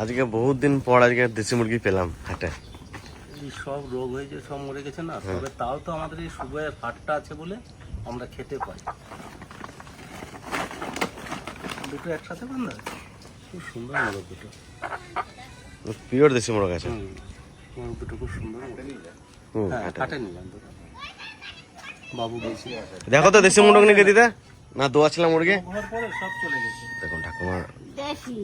আজকে বহুত দিন পর আজকে দেশি মুরগি পেলাম হাটে। সব রোগ হয়েছে সব মরে গেছে না? তবে তাও তো আমাদের এই সুগারের হাটটা আছে বলে আমরা খেতে পাই। দুটো একসাথে বান্ধা? খুব সুন্দর মোরগ দুটো। পিওর দেশি মুরগ আছে। হুম মোরগ দুটো খুব সুন্দর হ্যাঁ হাটে। কাটে নিলাম দুটো। বাবু গেছি। দেখো তো দেশি মুরগ নিয়ে দিতে না দোয়া ছিল মুরগি? ঘর পরে সব চলে গেছে। দেখুন ঠাকুমার দেশি।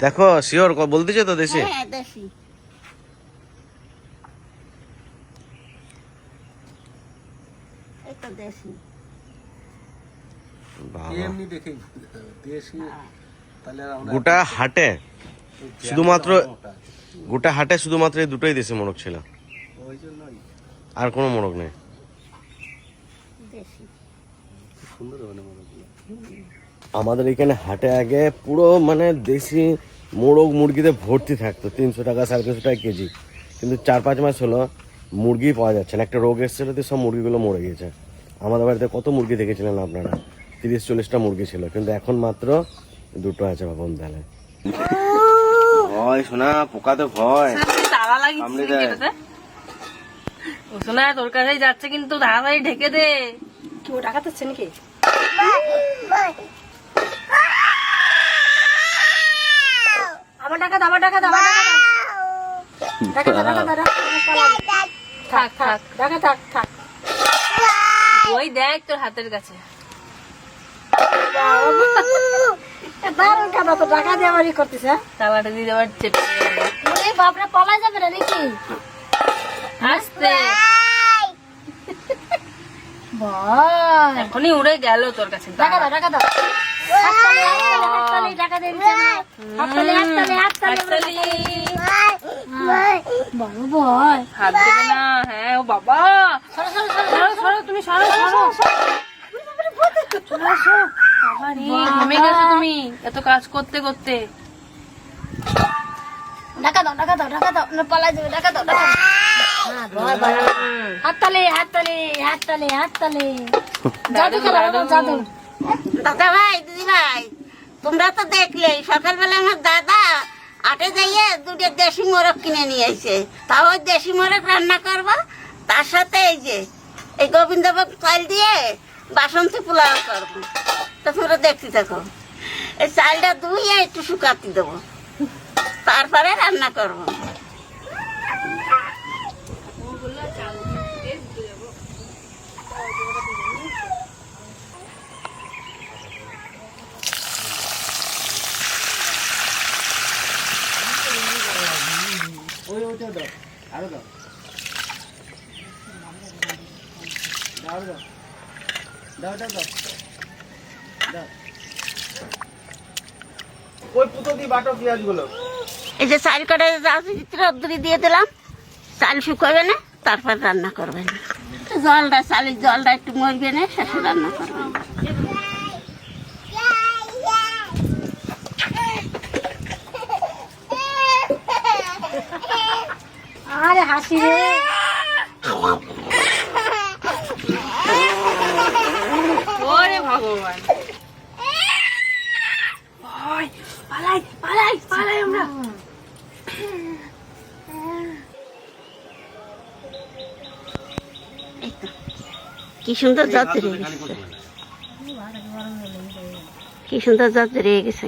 দেখো শিওর বলতেছে তো দেশি? হ্যাঁ আর আমরা গোটা হাটে শুধুমাত্র-। গোটা হাটে শুধুমাত্র এই দুটোই দেশি মোরগ ছিল। আর কোনো মোরগ নেই। সুন্দর হবে না মোরগগুলো? আমাদের এখানে হাটে আগে পুরো মানে দেশি মোরগ মুরগিতে ভর্তি থাকতো তিনশো টাকা সাড়ে তিনশো টাকা কেজি। কিন্তু চার পাঁচ মাস হলো মুরগি পাওয়া যাচ্ছে না। একটা রোগ এসেছিল তো সব মুরগিগুলো মরে গেছে। আমাদের বাড়িতে কত মুরগি দেখেছিলেন আপনারা? তিরিশ চল্লিশটা মুরগি ছিল কিন্তু এখন মাত্র দুটো আছে বাবন তাহলে ভয় শোনা পোকাতে ভয়? ও শোনা তোর কাছেই যাচ্ছে কিন্তু তাড়াতাড়ি ঢেকে দে। কি ও টাকা দিচ্ছে নাকি টাকা দাও টাকা দাও টাকা দাও। টাকা দাও থাক থাক টাকা থাক। থাক ওই দেখ তোর হাতের কাছে। দারুণ কাদা তো টাকা দিয়ে বাড়ি করতেছে তালাটা দিয়ে দেওয়ার চেপে ওরে বাপরে পলা যাবে না নাকি? আসতে। এখনই উড়ে গেল তোর কাছে। টাকা দাও টাকা দাও। হাত সরো সরো ঘেমে গেছো তুমি এত কাজ করতে করতে টাকা দাও টাকা দাও টাকা দাও পলা যাবে টাকা দাও টাকা দাও হ্যাঁ ভয় ভয় হাততালি হাততালি হাততালি হাততালি জাদু খেলা জাদু। দাদা ভাই দিদি ভাই, তোমরা তো দেখলে সকালবেলা আমার দাদা আটে যাইয়ে দুটো দেশি মোরগ কিনে নিয়ে এসে তাও ওই দেশি মোরগ রান্না করব, তার সাথে এই যে, এই গোবিন্দভোগ চাল দিয়ে বাসন্তী পোলাও করব। তা তোমরা দেখতে থাকো। এই চালটা ধুইয়ে একটু শুকাতে দেবো। তারপরে রান্না করব। এই যে চাল করে রোদ্দুরি দিয়ে দিলাম। চাল শুকাবে না তারপর রান্না করবেন জলটা চালের জলটা একটু মরবে না শেষে রান্না করবেন আরে হাসি রে ওরে ভগবান। পালাই পালাই পালাই আমরা। এই। কি সুন্দর যাত্রী হয়ে গেছে কি সুন্দর যাত্রী হয়ে গেছে।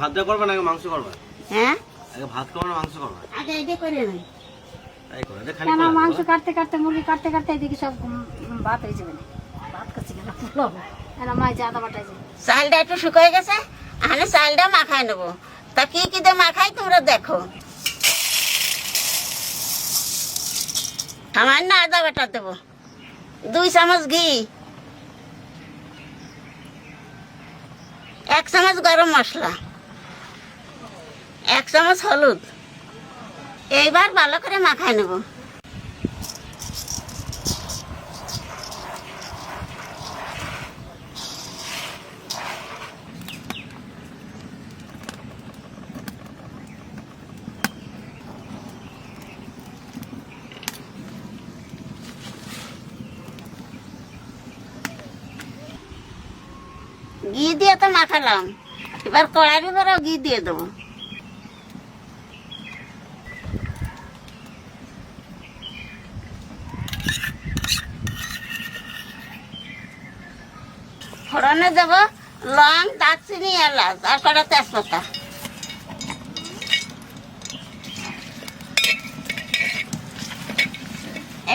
ভাত করবে না মাংস করবে? হ্যাঁ? আগে ভাত করবে না মাংস করবে? আগে এটা করে নাই। তাই করে এটা খালি কেন মাংস কাটতে কাটতে মুরগি কাটতে কাটতে এদিকে সব ভাত হয়ে যাবে। না চালটা একটু শুকিয়ে গেছে আমি চালটা মাখাই নেব। তা কি কি দিয়ে মাখাই তোমরা দেখো। সামান্য আদা বাটা দেবো। দুই চামচ ঘি। এক চামচ গরম মশলা। এক চামচ হলুদ। এইবার ভালো করে মাখাই নেব। ঘি দিয়ে তো মাখালাম। এবার কড়াই করে ঘি দিয়ে দেবো। ফোড়নে দেব লং, দারচিনি, এলাচ আর কটা তেজপাতা।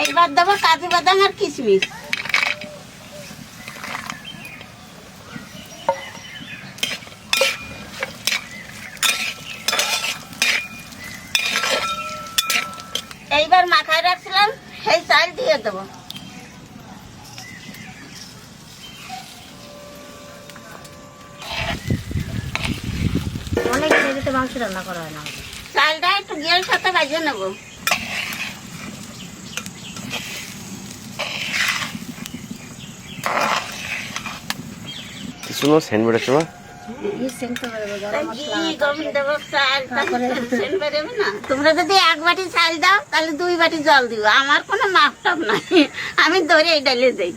এইবার দেবো কাজু বাদাম আর কিশমিশ। অনেক দেরিতে মাংস রান্না করা হয় না। চালটা একটু সাথে বাজিয়ে নেব। সেন্ট মা। তোমরা যদি এক বাটি চাল দাও তাহলে দুই বাটি জল দিও। আমার কোনো মাপ টাপ নাই। আমি ধরে এই ডালে দেই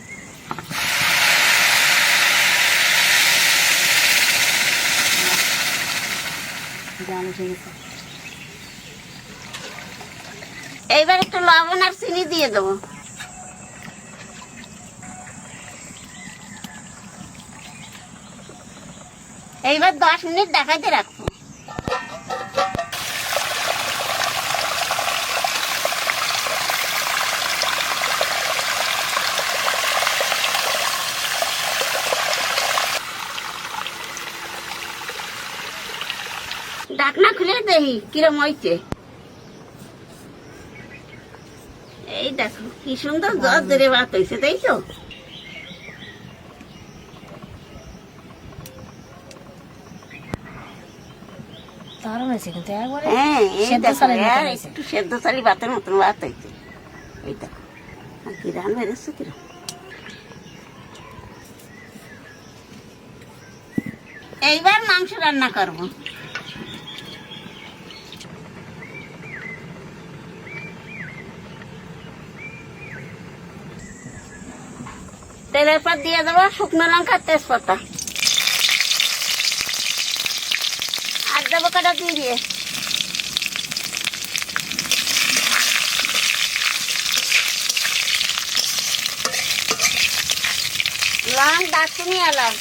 এইবার একটু লবণ আর চিনি দিয়ে দেবো। এইবার দশ মিনিট দেখাইতে রাখব। কিরম এই দেখো কি সুন্দর জল ধরে ভাত হয়েছে তাই তো? হ্যাঁ সেদ্ধ মতন একটু সেদ্ধ চালি ভাতের মতন ভাত হয়েছে। এই দেখো কি রান বেরোচ্ছে কিরম? এইবার মাংস রান্না করব। তেলের পর দিয়ে দেবো, শুকনো লঙ্কা, তেজপাতা। আর দেবো কটা দিয়ে। লং দারচিনি এলাচ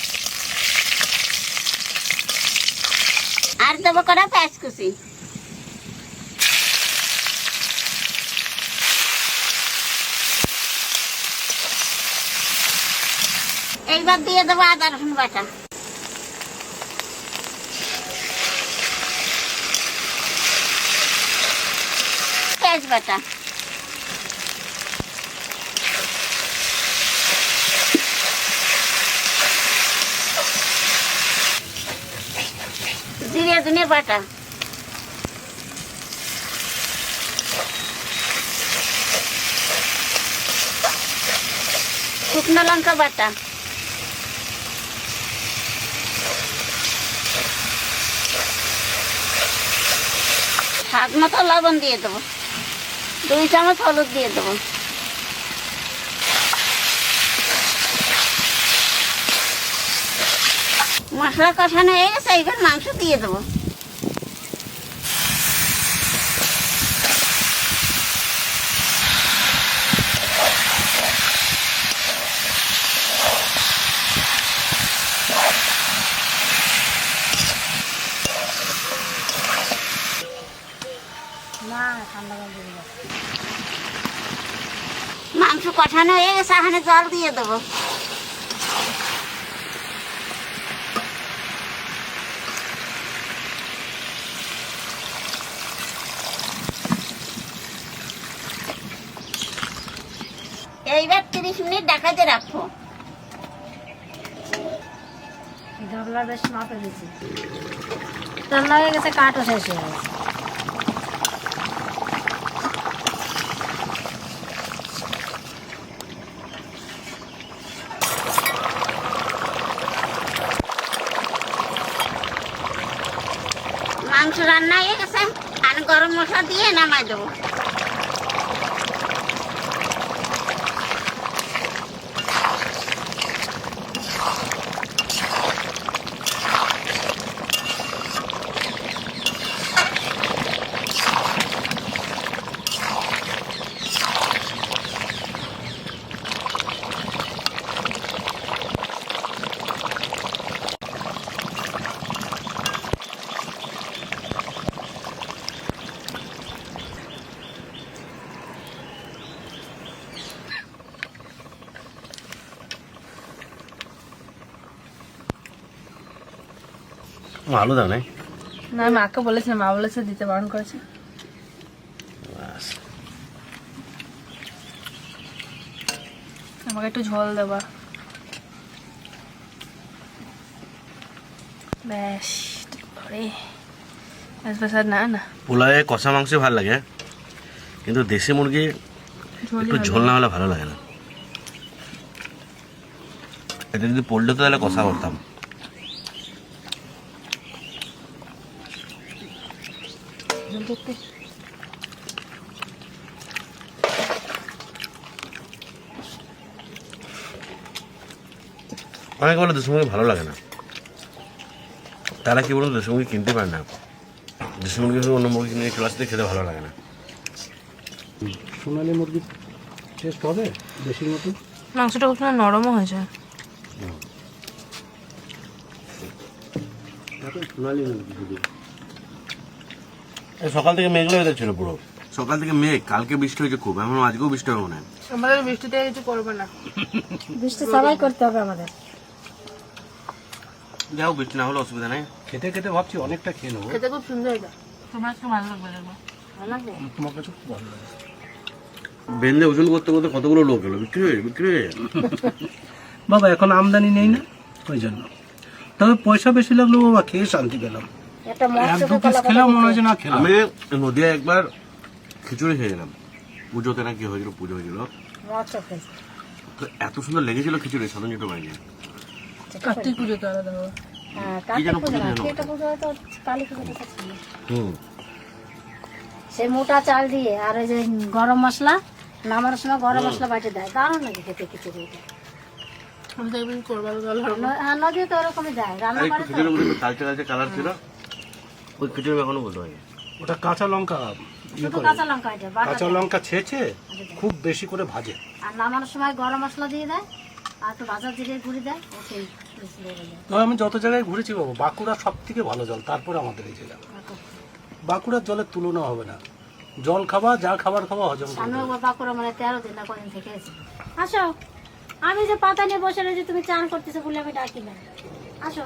আর দেবো কটা পেঁয়াজ এইবার দিয়ে দেবো আদা রসুন বাটা। পেঁয়াজ বাটা। জিরে ধনে বাটা। শুকনো লঙ্কা বাটা। স্বাদ মতো লবণ দিয়ে দেবো। দুই চামচ হলুদ দিয়ে দেবো। মশলা কষানো হয়ে গেছে, এবার মাংস দিয়ে দেবো। মাংস কষানো হয়ে গেছে, এখানে জল দিয়ে দেবো। এইবার তিরিশ মিনিট রাখব। গামলা বেশ মাপে হয়ে গেছে, কাঠও শেষ হয়ে গেছে। মাংস রান্না হয়ে গেছে। আর গরম মশলা দিয়ে নামাই দেবো। আলু দাও নাই না মাকে বলেছে মা বলেছে দিতে বারণ করেছে। আমাকে একটু ঝোল দেবা। ব্যাস পরে ব্যাস না না। পোলাওয়ে কষা মাংস ভালো লাগে কিন্তু দেশি মুরগি একটু ঝোল না হলে ভালো লাগে না। এটা যদি পড়লে তো তাহলে কষা করতাম। দেখতে অনেকে বলে দেশি মুরগি ভালো লাগে না। তারা কি বলুন দেশি মুরগি কিনতে পারে না। দেশি মুরগি শুধু অন্য মুরগি কিনে চলে আসতে খেতে ভালো লাগে না। সোনালি মুরগির টেস্ট হবে দেশির মতো? মাংসটা খুব নরমও হয়েছে এখন সোনালি মুরগি সকাল থেকে মেঘলা হয়ে ছিল পুরো। সকাল থেকে মেঘ কালকে বৃষ্টি হয়েছে খুব এমন আজকেও বৃষ্টি হবে মনে হয়। আমাদের বৃষ্টিতে কিছু করবে না। বৃষ্টি সবাই করতে হবে আমাদের। যাও বৃষ্টি না হলে অসুবিধা নেই। খেতে খেতে ভাবছি অনেকটা খেয়ে নেব। খেতে খুব সুন্দর এটা তোমার একটু ভালো লাগবে ভালো লাগবে? তোমার কাছে খুব ভালো লাগে। বেঁধে ওজন করতে করতে কতগুলো লোক এলো? বিক্রি হয়ে বিক্রি হয়ে বাবা এখন আমদানি নেই না? ওই জন্য। তবে পয়সা বেশি লাগল বাবা খেয়ে শান্তি পেলাম। এক দু পিস খেলাম মনে হচ্ছে না খেলাম আমি নদিয়া একবার খিচুড়ি খেয়ে গেলাম পুজোতে না কি হয়েছিল পুজো হয়েছিল। তো এত সুন্দর লেগেছিল খিচুড়ি কার্তিক পুজোতে আলাদা হবে। হ্যাঁ সেই মোটা চাল দিয়ে আর ওই যে গরম মশলা নামানোর সময় গরম মশলা বাটে দেয়। দারুণ লাগে খেতে খিচুড়ি। আর নদীতে ওরকমই দেয়। রান্না করে কালচে কালচে কালার ছিল। ওই খিচুড়ি আমি এখনও বলতে পারি ওটা কাঁচা লঙ্কা ইয়ে শুধু করে। কাঁচা লঙ্কা এটা বাটা কাঁচা লঙ্কা ছেঁচে খুব বেশি করে ভাজে। আর নামানোর সময় গরম মশলা দিয়ে দেয় আর একটু ভাজা জিরে গুঁড়ি দেয় ও বেশি লেগে যায়। তবে আমি যত জায়গায় ঘুরেছি বাবু বাঁকুড়া সব থেকে ভালো জল তারপরে আমাদের এই জায়গা বাঁকুড়ার জলের তুলনা হবে না। জল খাওয়া যা খাবার খাওয়া হজম করবে। একবার বাঁকুড়া মানে তেরো দিন না কদিন থেকে এসে আসো আমি যে পাতা নিয়ে বসে রয়েছি তুমি চান করতেছো বলে আমি ডাকি না। আসো।